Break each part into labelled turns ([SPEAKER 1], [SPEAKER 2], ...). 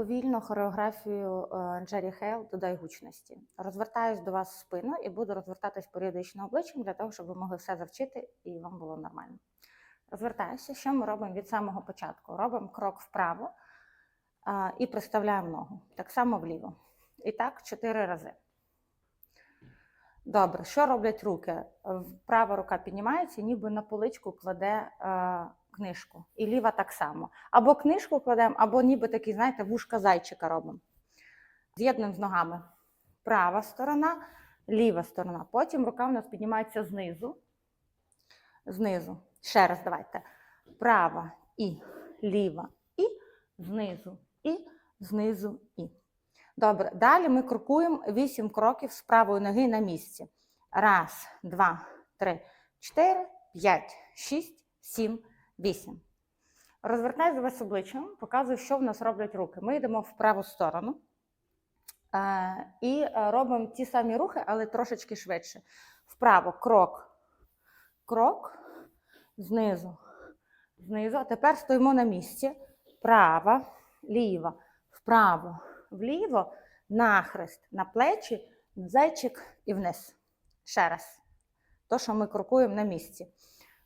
[SPEAKER 1] повільно хореографію е, Джері Хейл додай гучності. Розвертаюсь до вас в спину і буду розвертатись періодично обличчям для того, щоб ви могли все завчити і вам було нормально. Розвертаюся. Що ми робимо від самого початку? Робимо крок вправо а, і приставляємо ногу. Так само вліво. І так чотири рази. Добре, що роблять руки? Права рука піднімається, ніби на поличку кладе е, книжку. І ліва так само. Або книжку кладемо, або ніби такий, знаєте, вушка зайчика робимо. З'єднуємо з ногами. Права сторона, ліва сторона. Потім рука в нас піднімається знизу. Знизу. Ще раз давайте. Права і ліва, і знизу, і знизу, і. Добре, далі ми крокуємо 8 кроків з правої ноги на місці. Раз, два, три, чотири, п'ять, шість, сім, вісім. Розвертаюсь до вас обличчям, показую, що в нас роблять руки. Ми йдемо в праву сторону е, і робимо ті самі рухи, але трошечки швидше. Вправо крок, крок, знизу, знизу. А тепер стоїмо на місці. Права, ліва, вправо, вліво, нахрест на плечі, зайчик і вниз. Ще раз. То, що ми крокуємо на місці.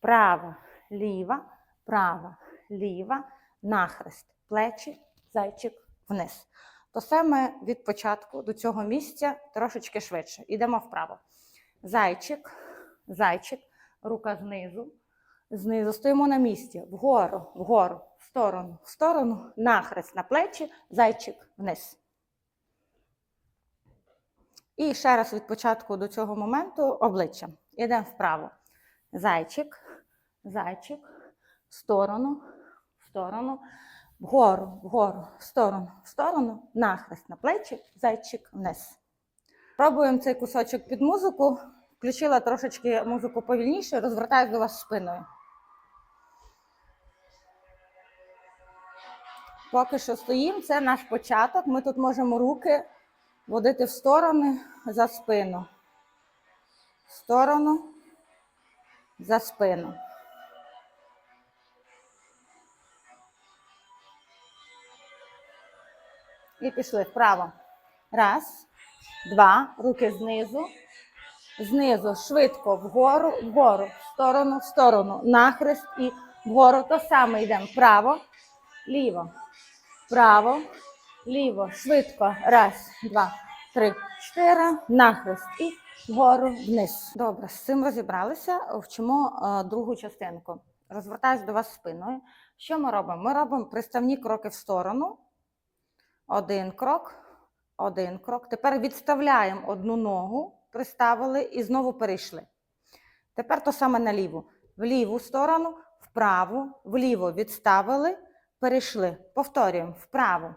[SPEAKER 1] Права, ліва, права, ліва, нахрест, плечі, зайчик вниз. То саме від початку до цього місця трошечки швидше. Йдемо вправо. Зайчик, зайчик, рука знизу. Знизу стоїмо на місці, вгору, вгору, в сторону, в сторону, нахрест на плечі, зайчик вниз. І ще раз від початку до цього моменту обличчя. Йдемо вправо. Зайчик, зайчик, сторону, в сторону, вгору, вгору, в сторону, в сторону, нахрест на плечі, зайчик вниз. Пробуємо цей кусочок під музику. Включила трошечки музику повільніше, розвертаюсь до вас спиною. Поки що стоїмо, це наш початок. Ми тут можемо руки водити в сторони за спину. В сторону за спину. І пішли вправо. Раз, два, руки знизу. Знизу швидко вгору, вгору, в сторону, в сторону, нахрест і вгору. То саме йдемо вправо, ліво, вправо, ліво, швидко. Раз, два, три, чотири, нахрест і вгору вниз. Добре, з цим розібралися. Вчимо е, другу частинку. Розвертаюсь до вас спиною. Що ми робимо? Ми робимо приставні кроки в сторону. Один крок, один крок. Тепер відставляємо одну ногу, приставили і знову перейшли. Тепер то саме на ліву. В ліву сторону, вправу, вліво відставили, перейшли. Повторюємо вправо,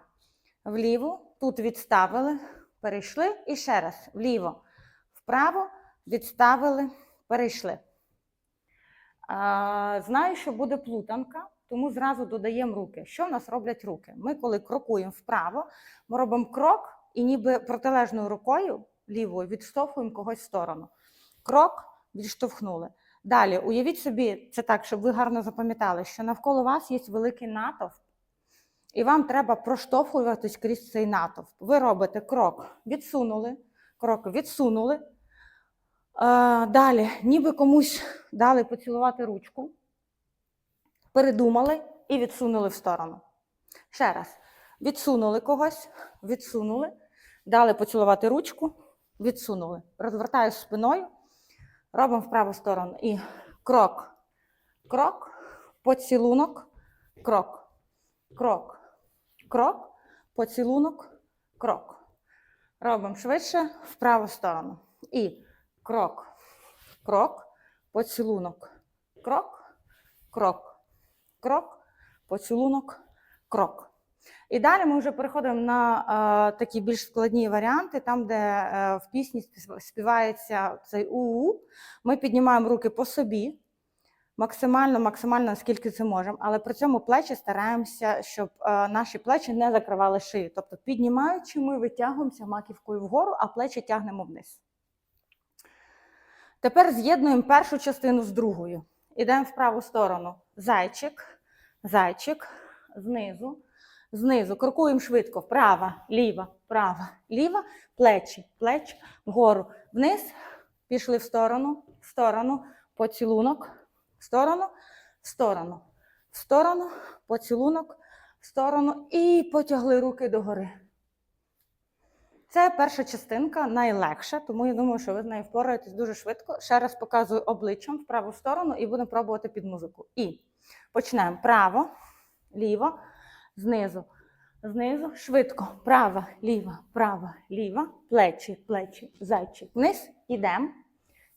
[SPEAKER 1] вліво, тут відставили, перейшли. І ще раз вліво, вправо, відставили, перейшли. Знаю, що буде плутанка, тому зразу додаємо руки. Що в нас роблять руки? Ми, коли крокуємо вправо, ми робимо крок і ніби протилежною рукою лівою відштовхуємо когось в сторону. Крок відштовхнули. Далі, уявіть собі, це так, щоб ви гарно запам'ятали, що навколо вас є великий натовп, і вам треба проштовхуватись крізь цей натовп. Ви робите крок, відсунули, крок відсунули. Е, Далі, ніби комусь дали поцілувати ручку, передумали і відсунули в сторону. Ще раз. Відсунули когось, відсунули, дали поцілувати ручку, відсунули. Розвертаю спиною, робимо в праву сторону. І крок, крок, поцілунок, крок, крок, крок, поцілунок, крок. Робимо швидше в праву сторону. І крок, крок, поцілунок, крок, крок, крок, поцілунок, крок. І далі ми вже переходимо на е, такі більш складні варіанти, там, де е, в пісні співається цей у. Ми піднімаємо руки по собі, максимально, максимально, наскільки це можемо, але при цьому плечі стараємося, щоб е, наші плечі не закривали шию. Тобто, піднімаючи, ми витягуємося маківкою вгору, а плечі тягнемо вниз. Тепер з'єднуємо першу частину з другою. Ідемо в праву сторону. Зайчик, зайчик, знизу. знизу. Крокуємо швидко. Вправа, ліва, права, ліва, плечі, плечі, вгору, вниз. Пішли в сторону, в сторону, поцілунок, в сторону, в сторону, в сторону, поцілунок, в сторону і потягли руки догори. Це перша частинка найлегша, тому я думаю, що ви з нею впораєтесь дуже швидко. Ще раз показую обличчям в праву сторону і будемо пробувати під музику. І почнемо право, ліво, знизу, знизу, швидко. Права, ліва, права, ліва, плечі, плечі, зайчик. Вниз, ідемо,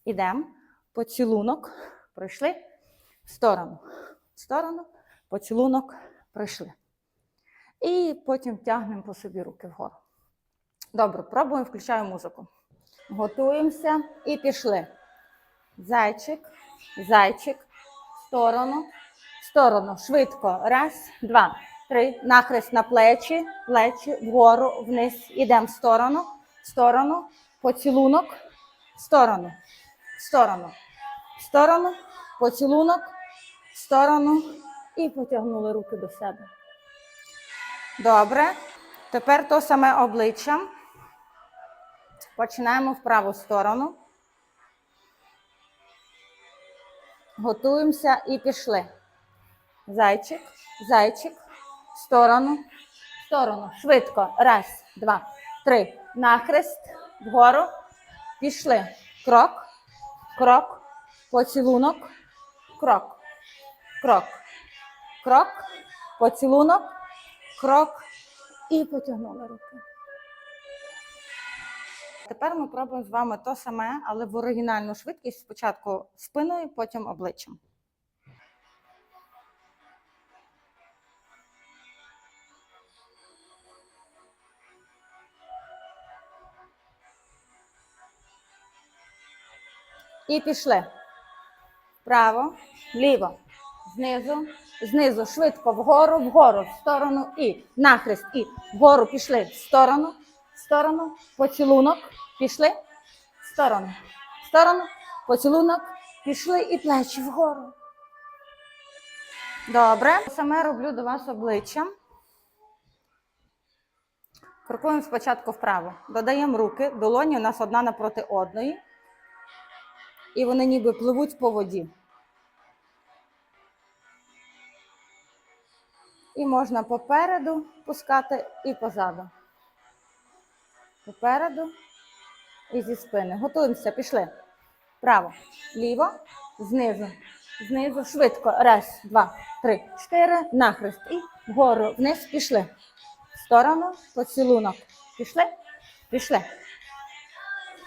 [SPEAKER 1] ідемо, поцілунок, пройшли, в сторону, в сторону, поцілунок, пройшли. І потім тягнемо по собі руки вгору. Добре, пробуємо, включаю музику. Готуємося і пішли. Зайчик, зайчик, сторону, сторону. Швидко. Раз, два, три. Нахрест на плечі, плечі, вгору, вниз. Ідемо в сторону, в сторону, поцілунок, в сторону, в сторону, в сторону, поцілунок, в сторону і потягнули руки до себе. Добре. Тепер то саме обличчям. Починаємо в праву сторону. Готуємося і пішли. Зайчик, зайчик, в сторону, в сторону. Швидко. Раз, два, три. Нахрест, вгору. Пішли. Крок, крок, поцілунок, крок, крок, крок, поцілунок, крок і потягнули руки. Тепер ми пробуємо з вами то саме, але в оригінальну швидкість спочатку спиною, потім обличчям. І пішли. Вправо, вліво, знизу, знизу, швидко, вгору, вгору, в сторону і нахрест, і вгору пішли, в сторону, сторону, поцілунок, пішли, сторону, сторону, поцілунок, пішли і плечі вгору. Добре. Саме роблю до вас обличчям. Крокуємо спочатку вправо. Додаємо руки, долоні у нас одна напроти одної. І вони ніби пливуть по воді. І можна попереду пускати і позаду. Попереду і зі спини. Готуємося, пішли. Право, ліво, знизу, знизу, швидко. Раз, два, три, чотири. Нахрест. І вгору, вниз, пішли. В сторону, поцілунок. Пішли? Пішли.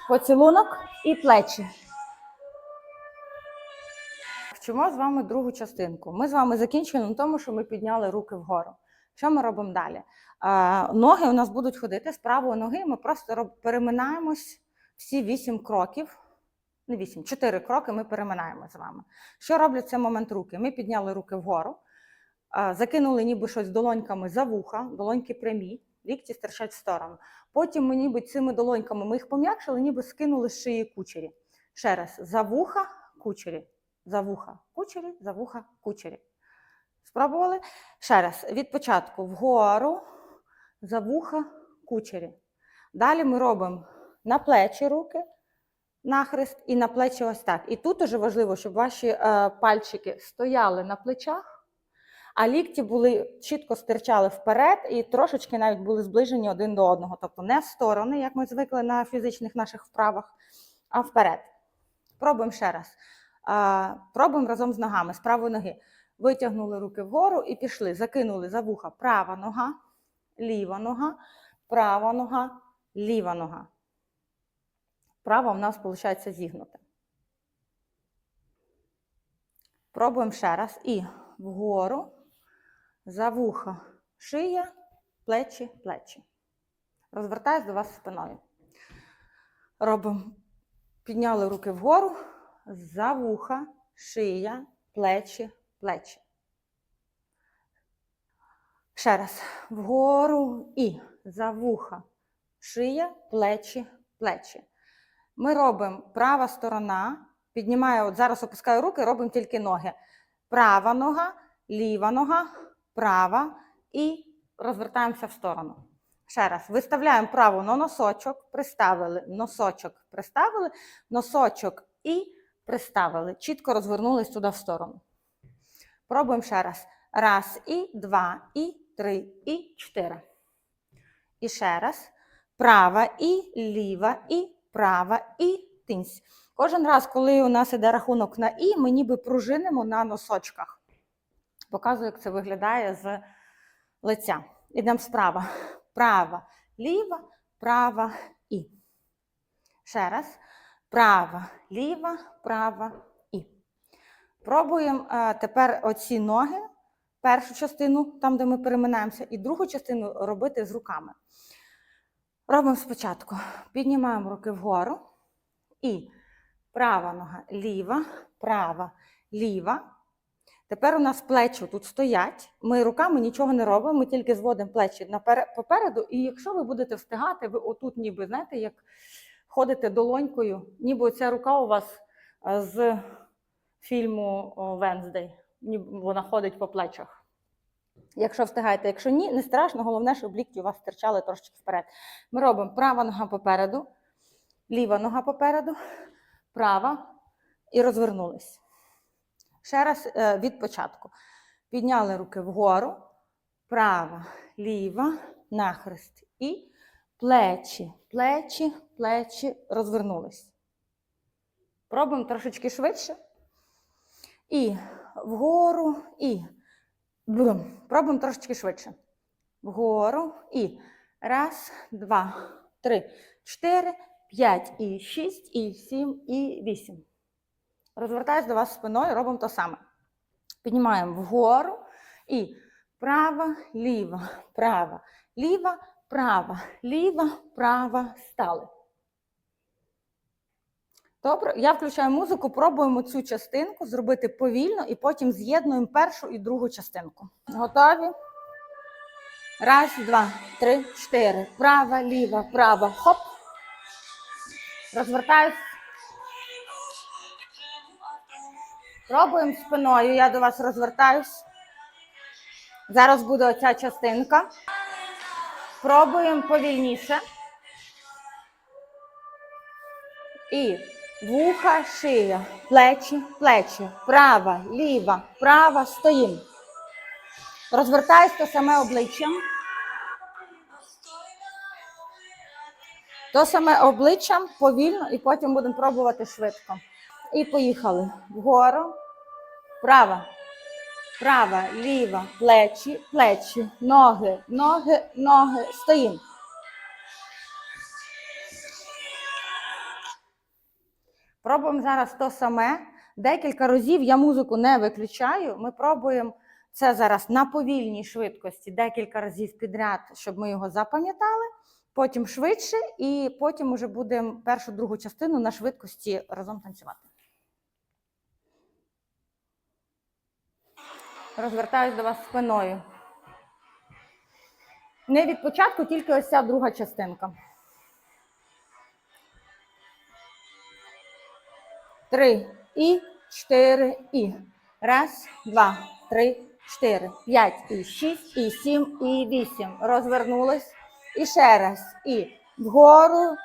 [SPEAKER 1] Поцілунок і плечі. Вчимо з вами другу частинку. Ми з вами закінчили на тому, що ми підняли руки вгору. Що ми робимо далі? Ноги у нас будуть ходити з правої ноги. Ми просто переминаємось всі вісім кроків. Не вісім, чотири кроки ми переминаємо з вами. Що роблять цей момент руки? Ми підняли руки вгору, закинули ніби щось долоньками за вуха, долоньки прямі, лікті стирчать в сторону. Потім ми ніби цими долоньками ми їх пом'якшили, ніби скинули з шиї кучері. Ще раз, за вуха, кучері, за вуха, кучері, за вуха, кучері. Спробували? Ще раз, від початку вгору, за вуха, кучері. Далі ми робимо на плечі руки, нахрест, і на плечі ось так. І тут дуже важливо, щоб ваші е, пальчики стояли на плечах, а лікті були чітко стирчали вперед і трошечки навіть були зближені один до одного. Тобто не в сторони, як ми звикли на фізичних наших вправах, а вперед. Пробуємо ще раз. А, Пробуємо разом з ногами, з правої ноги. Витягнули руки вгору і пішли. Закинули за вуха права нога, ліва нога, права нога, ліва нога. Права в нас виходить зігнута. Пробуємо ще раз. І вгору, за вуха, шия, плечі, плечі. Розвертаюсь до вас спиною. Робимо. Підняли руки вгору, за вуха, шия, плечі, плечі. Ще раз. Вгору і за вуха, шия, плечі, плечі. Ми робимо права сторона, піднімаю, от зараз опускаю руки, робимо тільки ноги. Права нога, ліва нога, права і розвертаємося в сторону. Ще раз, виставляємо праву на носочок, приставили, носочок приставили, носочок і приставили. Чітко розвернулись туди в сторону. Пробуємо ще раз. Раз, і два, і три, і чотири. І ще раз. Права і ліва, і права, і тинсь. Кожен раз, коли у нас іде рахунок на і, ми ніби пружинимо на носочках. Показую, як це виглядає з лиця. Ідемо справа. Права, ліва, права і. Ще раз. Права, ліва, права. Пробуємо е, тепер оці ноги, першу частину, там, де ми переминаємося, і другу частину робити з руками. Робимо спочатку. Піднімаємо руки вгору. І права нога ліва, права, ліва. Тепер у нас плечі тут стоять. Ми руками нічого не робимо, ми тільки зводимо плечі попереду. І якщо ви будете встигати, ви отут, ніби, знаєте, як ходите долонькою, ніби ця рука у вас е, з фільму Венздей, вона ходить по плечах. Якщо встигаєте, якщо ні, не страшно, головне, щоб лікті у вас стирчали трошечки вперед. Ми робимо права нога попереду, ліва нога попереду, права і розвернулись. Ще раз е, від початку. Підняли руки вгору, права, ліва, нахрест і плечі, плечі, плечі розвернулись. Пробуємо трошечки швидше. І вгору, і. Пробуємо трошечки швидше. Вгору і раз, два, три, чотири, п'ять, і шість, і сім, і вісім. Розвертаюсь до вас спиною, робимо те саме. Піднімаємо вгору і права, ліва, права, ліва, права, ліва, права, стали. Добре, я включаю музику, пробуємо цю частинку зробити повільно і потім з'єднуємо першу і другу частинку. Готові? Раз, два, три, чотири. Права, ліва, права. Хоп. Розвертаюсь. Пробуємо спиною. Я до вас розвертаюсь. Зараз буде оця частинка. Пробуємо повільніше. І вуха, шия, плечі, плечі, права, ліва, права, стоїмо. Розвертаюсь то саме обличчям. То саме обличчям повільно і потім будемо пробувати швидко. І поїхали. Вгору, права, права, ліва, плечі, плечі, ноги, ноги, ноги, стоїмо. Пробуємо зараз то саме. Декілька разів я музику не виключаю. Ми пробуємо це зараз на повільній швидкості декілька разів підряд, щоб ми його запам'ятали. Потім швидше, і потім уже будемо першу другу частину на швидкості разом танцювати. Розвертаюсь до вас спиною. Не від початку, тільки ось ця друга частинка. Три і чотири і. Раз, два, три, чотири, п'ять і шість, і сім, і вісім. Розвернулись. І ще раз. І вгору.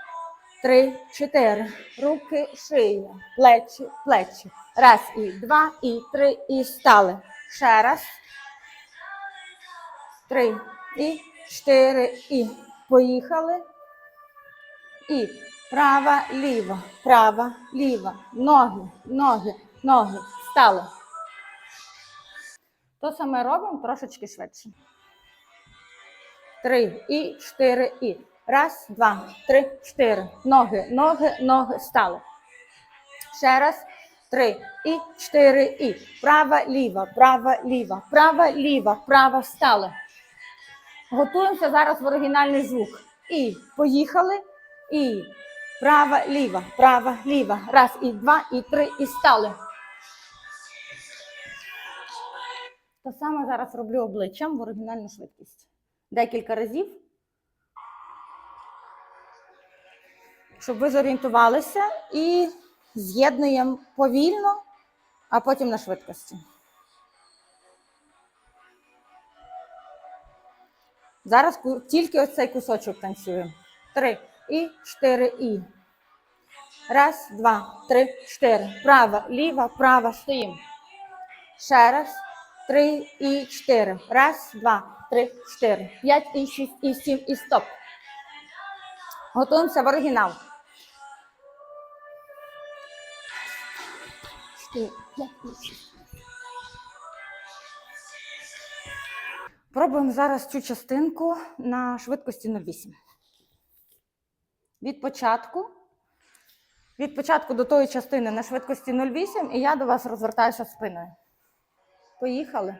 [SPEAKER 1] Три, чотири. Руки, шия, плечі, плечі. Раз, і два, і три, і стали. Ще раз. Три, і чотири, і. Поїхали. І права, ліва, права, ліва. Ноги, ноги, ноги. Стали. То саме робимо трошечки швидше. Три і чотири і. Раз, два, три, чотири. Ноги, ноги, ноги. Стали. Ще раз. Три і чотири і. Права, ліва, права, ліва, права, ліва, права. Стали. Готуємося зараз в оригінальний звук. І поїхали. І права, ліва, права, ліва. Раз, і два, і три, і стали. Те саме зараз роблю обличчям в оригінальну швидкість. Декілька разів. Щоб ви зорієнтувалися і з'єднуємо повільно, а потім на швидкості. Зараз тільки ось цей кусочок танцюємо. Три і чотири і. Раз, два, три, чотири. Права, ліва, права, стоїмо. Ще раз. Три і чотири. Раз, два, три, чотири. П'ять і шість, і сім, і стоп. Готуємося в оригінал. Пробуємо зараз цю частинку на швидкості 0,8. Від початку. Від початку до тої частини на швидкості 0,8 і я до вас розвертаюся спиною. Поїхали.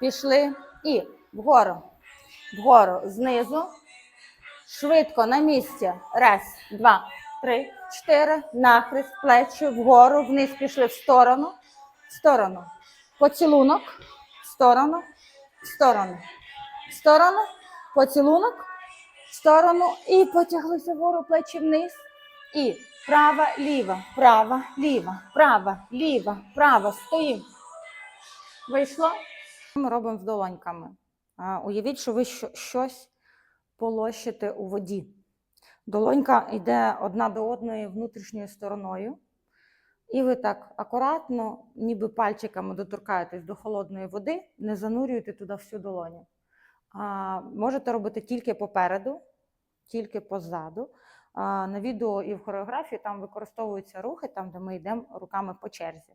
[SPEAKER 1] Пішли і вгору. Вгору знизу. Швидко на місці. Раз, два, три, чотири. Нахрест, плечі, вгору, вниз пішли в сторону. В сторону. Поцілунок. В сторону. В сторону. В сторону. Поцілунок. В сторону. І потяглися вгору плечі вниз. І права, ліва, права, ліва, права, ліва, права. Стоїмо. Вийшло? Ми робимо з долоньками. Уявіть, що ви щось полощите у воді. Долонька йде одна до одної внутрішньою стороною, і ви так акуратно, ніби пальчиками доторкаєтесь до холодної води, не занурюєте туди всю долоню. А, можете робити тільки попереду, тільки позаду. А, на відео і в хореографії там використовуються рухи, там, де ми йдемо руками по черзі.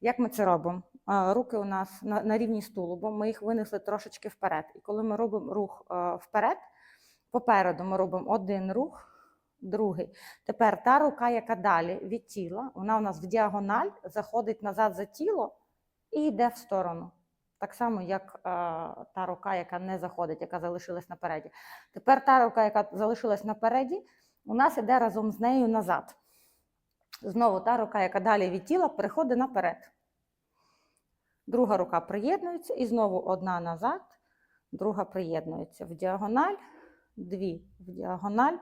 [SPEAKER 1] Як ми це робимо? Руки у нас на, рівні з тулубом, ми їх винесли трошечки вперед. І коли ми робимо рух е, вперед, попереду ми робимо один рух, другий. Тепер та рука, яка далі від тіла, вона у нас в діагональ заходить назад за тіло і йде в сторону. Так само, як е, та рука, яка не заходить, яка залишилась напереді. Тепер та рука, яка залишилась напереді, у нас іде разом з нею назад. Знову та рука, яка далі від тіла, переходить наперед. Друга рука приєднується і знову одна назад, друга приєднується в діагональ, дві, в діагональ,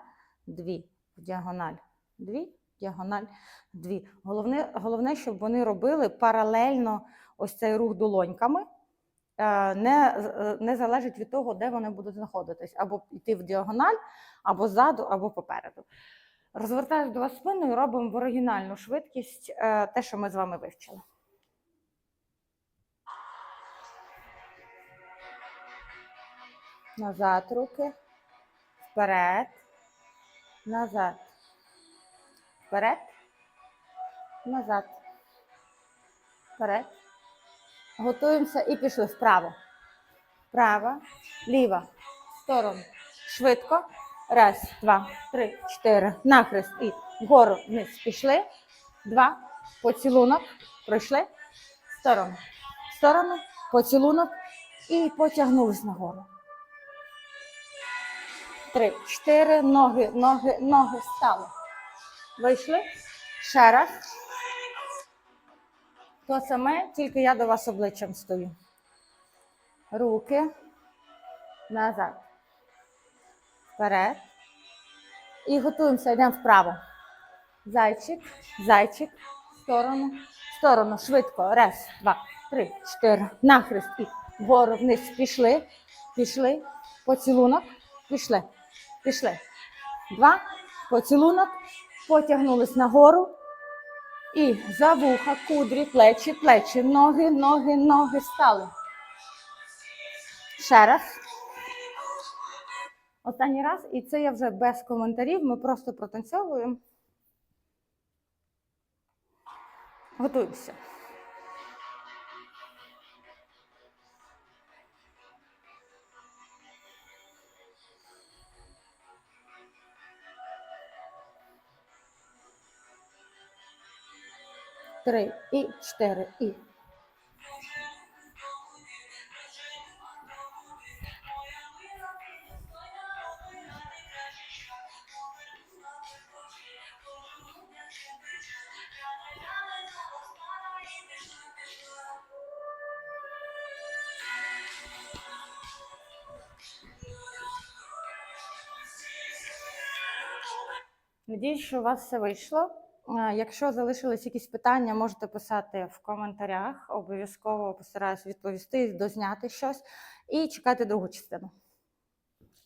[SPEAKER 1] дві, в діагональ, дві, в діагональ, дві. Головне, головне, щоб вони робили паралельно ось цей рух долоньками. Е, Не, е, не залежить від того, де вони будуть знаходитись, або йти в діагональ, або ззаду, або попереду. Розвертаюсь до вас спиною, і робимо в оригінальну швидкість е, те, що ми з вами вивчили. Назад руки. Вперед. Назад. Вперед. Назад. Вперед. Готуємося і пішли вправо. Права, ліва, сторону. Швидко. Раз, два, три, чотири. Нахрест і вгору вниз пішли. Два. Поцілунок. Пройшли. Сторону. Сторону. Поцілунок. І потягнулись нагору. Три, чотири. Ноги, ноги, ноги стали. Вийшли. Ще раз. То саме, тільки я до вас обличчям стою. Руки назад. Вперед. І готуємося, йдемо вправо. Зайчик, зайчик, в сторону, в сторону, швидко. Раз, два, три, чотири. Нахрест і вгору вниз. Пішли, пішли. Поцілунок, пішли, пішли. Два, поцілунок, потягнулись нагору. І за вуха, кудрі, плечі, плечі, ноги, ноги, ноги стали. Ще раз. Останній раз, і це я вже без коментарів. Ми просто протанцьовуємо. Готуємося. Три і чотири і. Надіюсь, що у вас все вийшло. Якщо залишились якісь питання, можете писати в коментарях. Обов'язково постараюсь відповісти, дозняти щось і чекати другу частину.